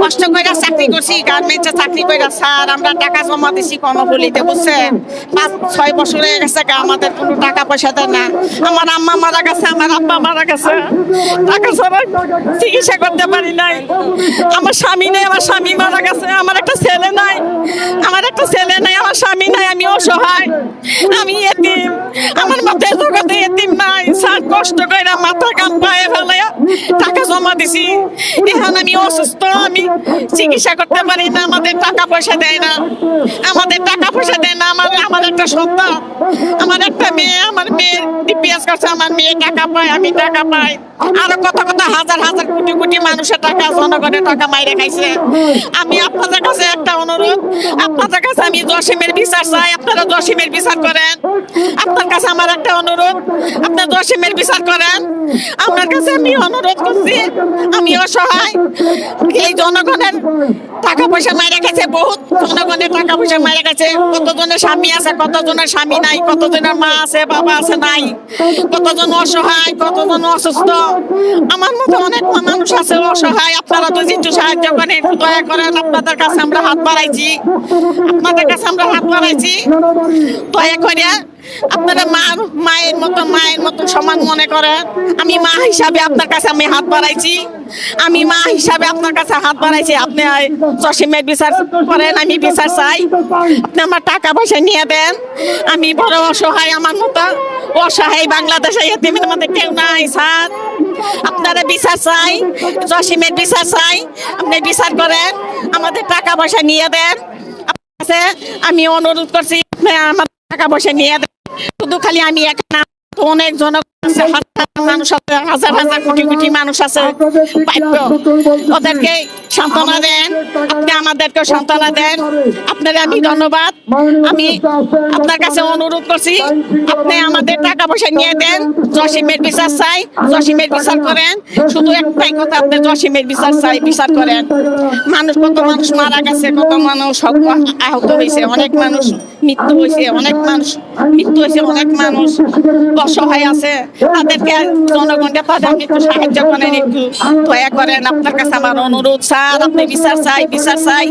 কষ্ট করে চাকরি করছি গার্মেন্টসে চাকরি করে স্যার, আমরা টাকা জমা দিছি বুঝছেন? পাঁচ, ছয় বছর হয়ে গেছে আমাদের কোনো টাকা পয়সা দেয় না। আমার আম্মা মারা গেছে, আমার আব্বা মারা গেছে। টাকা ছাড়া চিকিৎসা করতে পারি নাই। আমার স্বামী নেই, আমার স্বামী মারা গেছে, আমার একটা ছেলে নাই। আমার একটা ছেলে নাই, আমার স্বামী নাই, আমি অসহায়। আমি এতিম। আমার মাথায় জগতে এতিম নাই। স্যার, কষ্ট করে মাথা কাম পায়ে ফেলে জমা দিছি। এখন আমি অসুস্থ, আমি চিকিৎসা করতে পারি না, আমাদের টাকা পয়সা দেয় না। আমাদের টাকা পয়সা দেয় না, আমার আমার একটা সন্তান, আমার একটা মেয়ে, আমার মেয়ে ডিপিএস করছে আমার মেয়ে টাকা পায়, আমি টাকা পাই। আরও কত কত হাজার হাজার কোটি কোটি মানুষের টাকা জনগণের টাকা মাইরে খাইছে। আমি আপনাদের কাছে একটা অনুরোধ, আপনাদের কাছে আমি জসিমের বিচার চাই, আপনারা জসিমের বিচার করেন। আপনার কাছে আমার একটা অনুরোধ আপনার জসিমের বিচার করেন? আপনার কাছে আমি অনুরোধ করছি আমি অসহায়। এই জনগণের টাকা পয়সা মাইরে গেছে বহুত। জনগণের টাকা পয়সা মাইরে কতজনের স্বামী আছে, কতজনের স্বামী নাই, কতজনের মা আছে, বাবা আছে নাই, কতজন অসহায়, কতজন অসুস্থ। আমার মতো অনেক মানুষ আছে অসহায়। আপনারা তো একটু সাহায্য করেন দয়া করেন, আপনাদের কাছে আমরা হাত বাড়াইছি। আপনাদের কাছে আমরা হাত বাড়াইছি। দয়া করে আপনারা মা মায়ের মতো মায়ের মতো সমান মনে করেন। আমি মা হিসাবে আপনার কাছে আমি হাত বাড়াইছি। আমি মা হিসাবে আপনার কাছে হাত বাড়াইছি। আপনি চশিমের বিচার করেন, আমি বিচার চাই। আপনি আমার টাকা পয়সা নিয়ে দেন। আমি বড় অসহায় আমার মতো। অসহায় বাংলাদেশে এতিমের মধ্যে কেউ নাই, স্যার। আপনারা বিচার চাই জসিমের বিচার চাই। আপনি বিচার করেন, আমাদের টাকা পয়সা নিয়ে দেন। আমি অনুরোধ করছি আমার টাকা পয়সা নিয়ে দেন। শুধু খালি আমি একা অনেক জনগণ মানুষ আছে, হাজার হাজার কোটি কোটি মানুষ আছে। ওদেরকে সান্ত্বনা দেন আপনি আমাদেরকে সান্ত্বনা দেন। আমি ধন্যবাদ। আমি আপনার কাছে অনুরোধ করছি, আপনি আমাদের টাকা পয়সা নিয়ে দেন, জসিমের বিচার চাই, জসিমের বিচার করেন। শুধু একটাই কথা, আপনি জসিমের বিচার চাই, বিচার করেন। মানুষ, কত মানুষ মারা গেছে, কত মানুষ আহত হয়েছে, অনেক মানুষ মৃত্যু হয়েছে, অনেক মানুষ মৃত্যু হয়েছে, অনেক মানুষ অসহায় আছে। তাদেরকে জনগণকে একটু সাহায্য করেন একটু দয়া করেন। আপনার কাছে আমার অনুরোধ, স্যার, আপনি বিচার চাই বিচার চাই।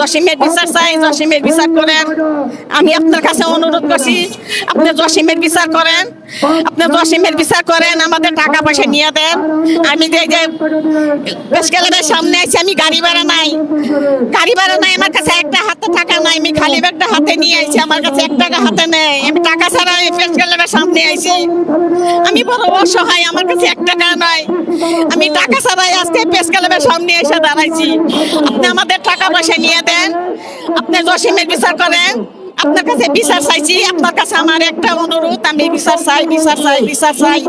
জসিমের বিচার চাই, জসিমের বিচার করেন। আমি আপনার কাছে অনুরোধ করছি, আপনি জসিমের বিচার করেন। আপনি জসিমের বিচার করেন, আমাদের টাকা পয়সা নিয়ে দেন। আমি যে যে সামনে আছি আমি গাড়ি ভাড়া নাই। গাড়ি ভাড়া নাই, আমার কাছে একটা হাতে টাকা নাই। আমি খালি ব্যাগটা হাতে নিয়ে আইছি, আমার কাছে এক টাকা হাতে নেই। আমি টাকা ছাড়া আমি সামনে আইছি। আমি বড় অসহায়, আমার কাছে এক টাকা নাই। আমি টাকা ছাড়াই আজকে পেশকালের সামনে এসে দাঁড়াইছি। আপনি আমাদের টাকা পয়সা নিয়ে দেন। আপনি জসিমের বিচার করেন। আপনার কাছে বিচার চাইছি, আপনার কাছে আমার একটা অনুরোধ, আমি বিচার চাই বিচার চাই বিচার চাই।